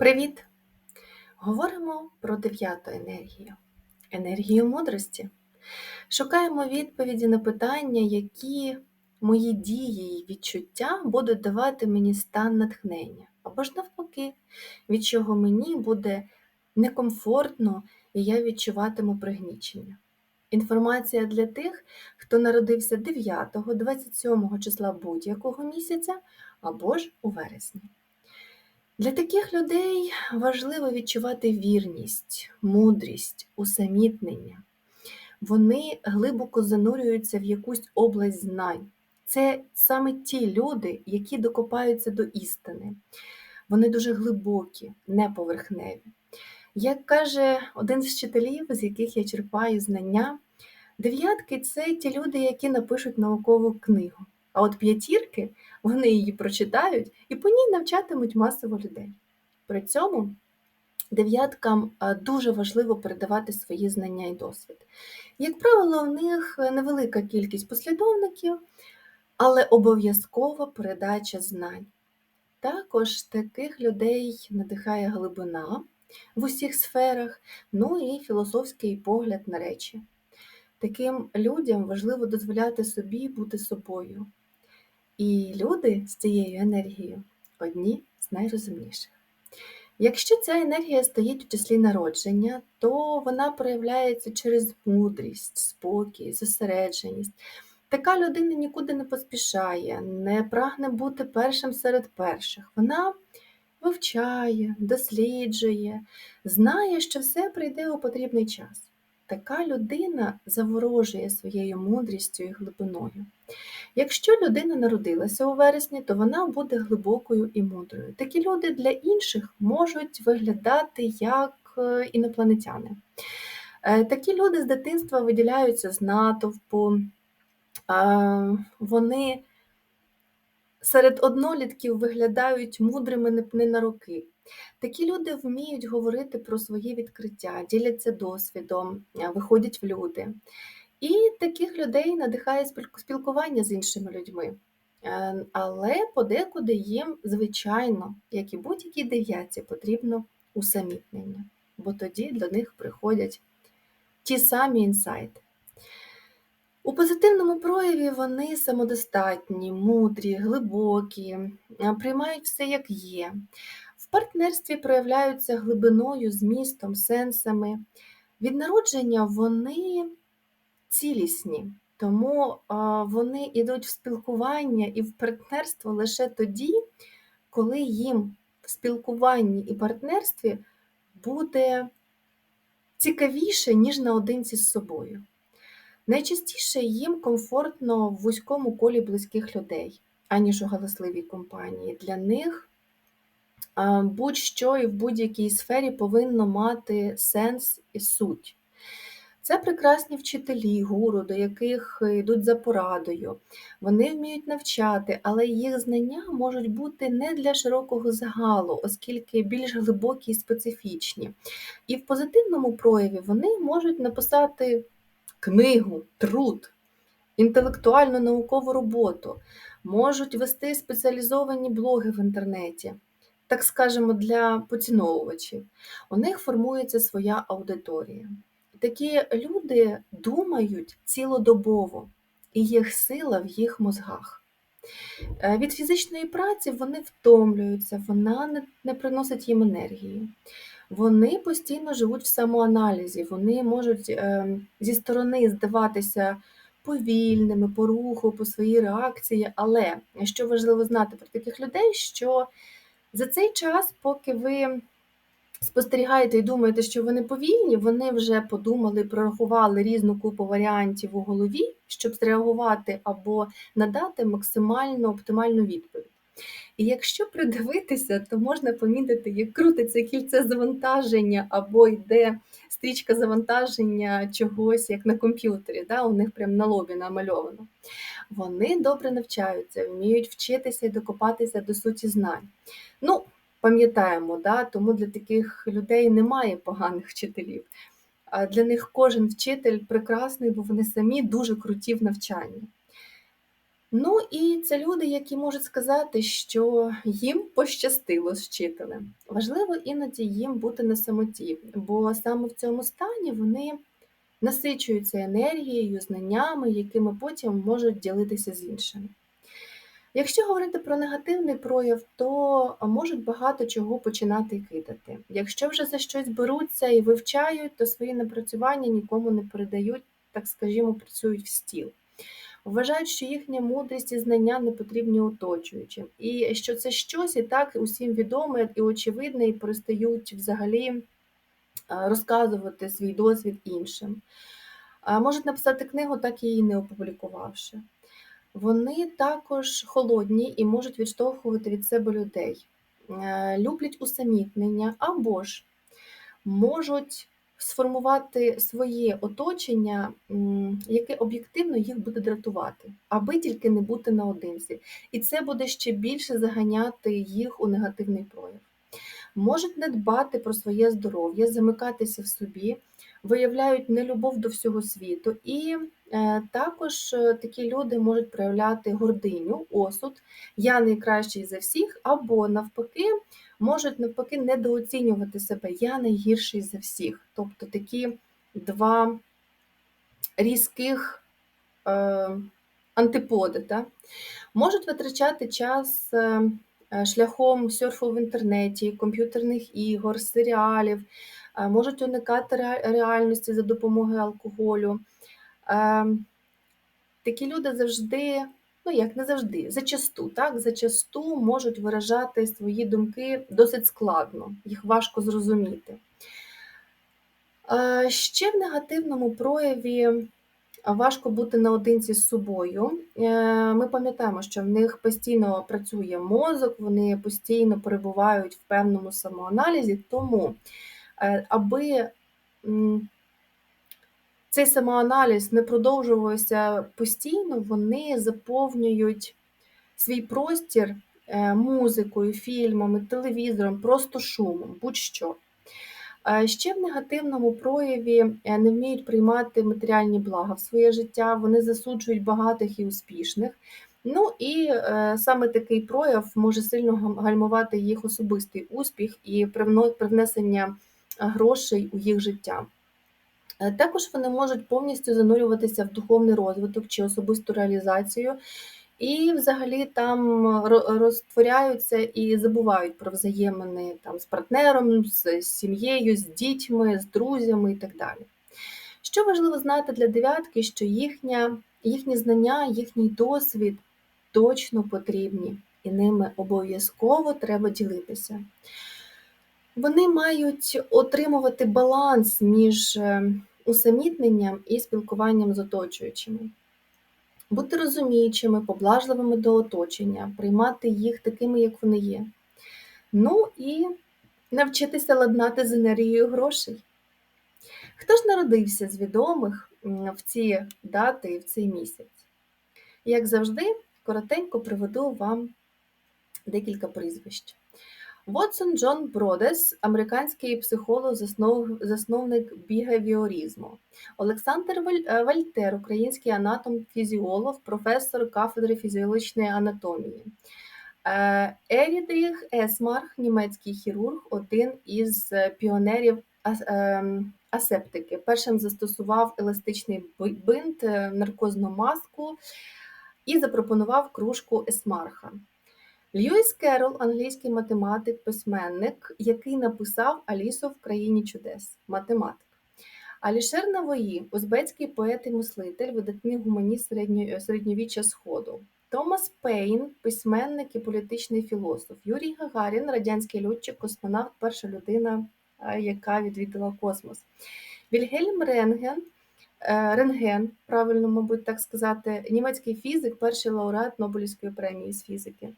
Привіт! Говоримо про дев'яту енергію енергію мудрості. Шукаємо відповіді на питання, які мої дії і відчуття будуть давати мені стан натхнення, або ж навпаки, від чого мені буде некомфортно і я відчуватиму пригнічення. Інформація для тих, хто народився 9, 27 числа будь-якого місяця або ж у вересні. Для таких людей важливо відчувати вірність, мудрість, усамітнення. Вони глибоко занурюються в якусь область знань. Це саме ті люди, які докопаються до істини. Вони дуже глибокі, неповерхневі. Як каже один з вчителів, з яких я черпаю знання, дев'ятки це ті люди, які напишуть наукову книгу. А от п'ятірки вони її прочитають і по ній навчатимуть масово людей. При цьому дев'яткам дуже важливо передавати свої знання і досвід. Як правило, у них невелика кількість послідовників, але обов'язкова передача знань. Також таких людей надихає глибина в усіх сферах, ну і філософський погляд на речі. Таким людям важливо дозволяти собі бути собою. І люди з цією енергією одні з найрозумніших. Якщо ця енергія стоїть у числі народження, то вона проявляється через мудрість, спокій, зосередженість. Така людина нікуди не поспішає, не прагне бути першим серед перших. Вона вивчає, досліджує, знає, що все прийде у потрібний час. Така людина заворожує своєю мудрістю і глибиною. Якщо людина народилася у вересні, то вона буде глибокою і мудрою. Такі люди для інших можуть виглядати як е, інопланетяни. Е, такі люди з дитинства виділяються з натовпу, вони серед однолітків виглядають мудрими не на роки. Такі люди вміють говорити про свої відкриття, діляться досвідом, виходять в люди. І таких людей надихає спілкування з іншими людьми. Е, але подекуди їм, звичайно, як і будь-якій дев'ятці, потрібно усамітнення, бо тоді до них приходять ті самі інсайти. У позитивному прояві вони самодостатні, мудрі, глибокі, приймають все як є. Партнерстві проявляються глибиною, змістом, сенсами. Від народження вони цілісні, тому вони йдуть в спілкування і в партнерство лише тоді, коли їм в спілкуванні і партнерстві буде цікавіше, ніж наодинці з собою. Найчастіше їм комфортно в вузькому колі близьких людей, аніж у галасливій компанії. Для них будь-що і в будь-якій сфері повинно мати сенс і суть. Це прекрасні вчителі, гуру, до яких йдуть за порадою. Вони вміють навчати, але їх знання можуть бути не для широкого загалу, оскільки більш глибокі і специфічні. І в позитивному прояві вони можуть написати книгу, труд, інтелектуальну наукову роботу, можуть вести спеціалізовані блоги в інтернеті. Так скажемо, для поціновувачів. У них формується своя аудиторія. Такі люди думають цілодобово, і їх сила в їх мозгах. Е, від фізичної праці вони втомлюються, вона не, приносить їм енергії. Вони постійно живуть в самоаналізі, вони можуть е, зі сторони здаватися повільними, по руху, по своїй реакції. Але що важливо знати про таких людей, що за цей час, поки ви спостерігаєте і думаєте, що вони повільні, вони вже подумали, прорахували різну купу варіантів у голові, щоб зреагувати або надати максимально оптимальну відповідь. І якщо придивитися, то можна помітити, як крутиться кільце завантаження, або йде стрічка завантаження чогось, як на комп'ютері, да? у них прямо на лобі намальовано. Вони добре навчаються, вміють вчитися і докопатися до суті знань. Ну, пам'ятаємо, да? тому для таких людей немає поганих вчителів. Для них кожен вчитель прекрасний, бо вони самі дуже круті в навчанні. Ну і це люди, які можуть сказати, що їм пощастило з вчителем. Важливо іноді їм бути на самоті, бо саме в цьому стані вони насичуються енергією, знаннями, якими потім можуть ділитися з іншими. Якщо говорити про негативний прояв, то можуть багато чого починати кидати. Якщо вже за щось беруться і вивчають, то свої напрацювання нікому не передають, так скажімо, працюють в стіл. Вважають, що їхня мудрість і знання не потрібні оточуючим, і що це щось і так усім відоме і очевидне, і перестають взагалі розказувати свій досвід іншим. Можуть написати книгу, так її не опублікувавши. Вони також холодні і можуть відштовхувати від себе людей, е, люблять усамітнення або ж можуть сформувати своє оточення, яке об'єктивно їх буде дратувати, аби тільки не бути наодинці. І це буде ще більше заганяти їх у негативний прояв. Можуть не дбати про своє здоров'я, замикатися в собі, виявляють нелюбов до всього світу, і е, також е, такі люди можуть проявляти гординю, осуд, я найкращий за всіх, або навпаки, можуть навпаки недооцінювати себе, я найгірший за всіх. Тобто такі два різких е, антиподи. Да? Можуть витрачати час. Е, Е, шляхом серфу в інтернеті, комп'ютерних ігор, серіалів, е, можуть уникати реальності за допомогою алкоголю. Такі люди завжди, ну як не завжди, зачасту, так, зачасту можуть виражати свої думки досить складно, їх важко зрозуміти. Ще в негативному прояві важко бути наодинці з собою. Е, ми пам'ятаємо, що в них постійно працює мозок, вони постійно перебувають в певному самоаналізі, тому е, аби цей самоаналіз не продовжувався постійно, вони заповнюють свій простір е, музикою, фільмами, телевізором, просто шумом, будь-що. Ще в негативному прояві е, не вміють приймати матеріальні блага в своє життя, вони засуджують багатих і успішних. Ну і е, саме такий прояв може сильно гальмувати їх особистий успіх і привнесення грошей у їх життя. Е, також вони можуть повністю занурюватися в духовний розвиток чи особисту реалізацію, і взагалі там розтворяються і забувають про взаємини там з партнером, з сім'єю, з дітьми, з друзями і так далі. Що важливо знати для дев'ятки, що їхня, їхні знання, їхній досвід точно потрібні, і ними обов'язково треба ділитися. Вони мають отримувати баланс між е, усамітненням і спілкуванням з оточуючими бути розуміючими, поблажливими до оточення, приймати їх такими, як вони є. Ну і навчитися ладнати з енергією грошей. Хто ж народився з відомих в ці дати і в цей місяць? Як завжди, коротенько приведу вам декілька прізвищ. Вотсон Джон Бродес, американський психолог, засновник бігавіорізму. Олександр е, Вальтер, український анатом, фізіолог, професор кафедри фізіологічної анатомії. Е, Ерідріх Есмарх, німецький хірург, один із піонерів ем, асептики. Першим застосував еластичний бинт, е, наркозну маску і запропонував кружку Есмарха. Льюіс Керол, англійський математик, письменник, який написав Алісу в країні чудес, математик. Алішер Навої, узбецький поет і мислитель, видатний гуманіст середньовіччя Сходу. Томас Пейн, письменник і політичний філософ. Юрій Гагарін, радянський льотчик, космонавт, перша людина, яка відвідала космос. Вільгельм Ренген, е, Рентген, правильно, мабуть, так сказати, німецький фізик, перший лауреат Нобелівської премії з фізики.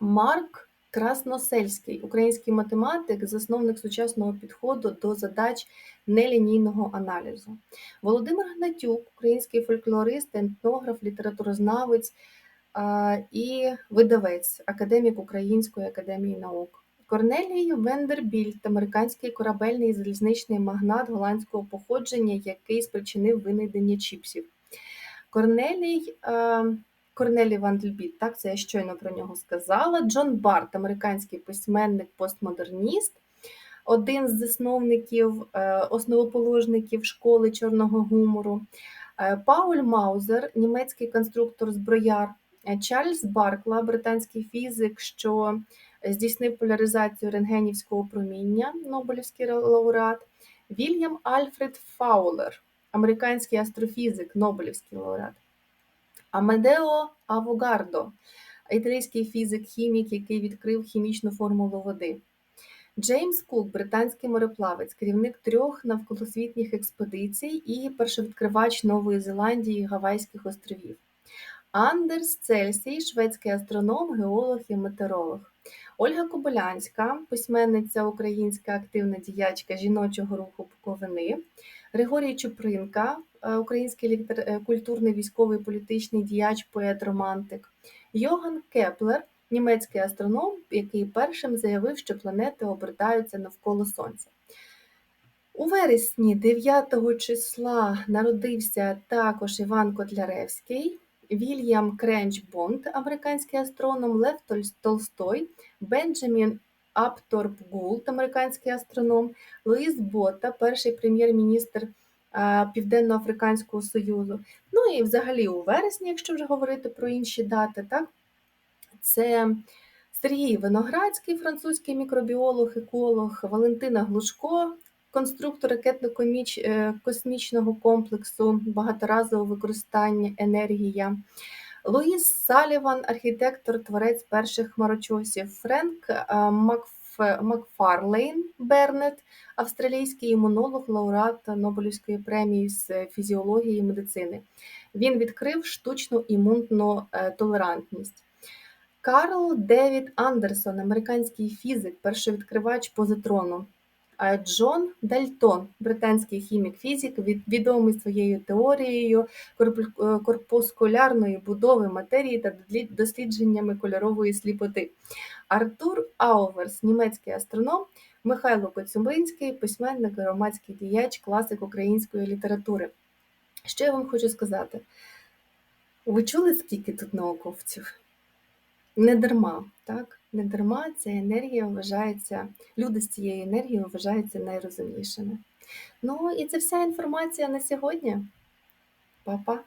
Марк Красносельський, український математик, засновник сучасного підходу до задач нелінійного аналізу. Володимир Гнатюк, український фольклорист, етнограф, літературознавець і видавець, академік Української академії наук. Корнелій Вендербільт, американський корабельний залізничний магнат голландського походження, який спричинив винайдення чіпсів. Корнелій Корнелі Вандельбіт, так, це я щойно про нього сказала. Джон Барт, американський письменник, постмодерніст, один з засновників, е, основоположників школи чорного гумору. Е, Пауль Маузер, німецький конструктор зброяр, Е, Чарльз Баркла, британський фізик, що здійснив поляризацію рентгенівського проміння, Нобелівський лауреат, Вільям Альфред Фаулер, американський астрофізик, Нобелівський лауреат, Амедео Авогардо, італійський фізик-хімік, який відкрив хімічну формулу води. Джеймс Кук, британський мореплавець, керівник трьох навколосвітніх експедицій і першовідкривач Нової Зеландії і Гавайських островів. Андерс Цельсій, шведський астроном, геолог і метеоролог. Ольга Кобилянська, письменниця українська активна діячка жіночого руху Буковини. Григорій Чупринка, український літер... е, культурний військовий політичний діяч, поет, романтик. Йоган Кеплер, німецький астроном, який першим заявив, що планети обертаються навколо Сонця. У вересні 9 числа народився також Іван Котляревський, Вільям Кренч Бонд, американський астроном, Лев Толстой, Бенджамін Апторп Гулт, американський астроном, Луїс Бота, перший прем'єр-міністр Південно-Африканського Союзу. Ну і взагалі у вересні, якщо вже говорити про інші дати, так, це Сергій Виноградський, французький мікробіолог, еколог, Валентина Глушко, конструктор ракетно-космічного комплексу, багаторазового використання енергія. Луїс Саліван, архітектор, творець перших хмарочосів, Френк е, Макф- Макфарлейн Бернет, австралійський імунолог, лауреат Нобелівської премії з фізіології і медицини. Він відкрив штучну імунну е, толерантність. Карл Девід Андерсон, американський фізик, першовідкривач позитрону. Джон Дальтон, британський хімік-фізик, відомий своєю теорією е, корпускулярної будови матерії та дослідженнями кольорової сліпоти. Артур Ауверс, німецький астроном, Михайло Коцюбинський, письменник, громадський діяч, класик української літератури. Що я вам хочу сказати? Ви чули, скільки тут науковців? Не дарма, так? Не дарма ця енергія вважається, люди з цією енергією вважаються найрозумнішими. Ну і це вся інформація на сьогодні. Па-па!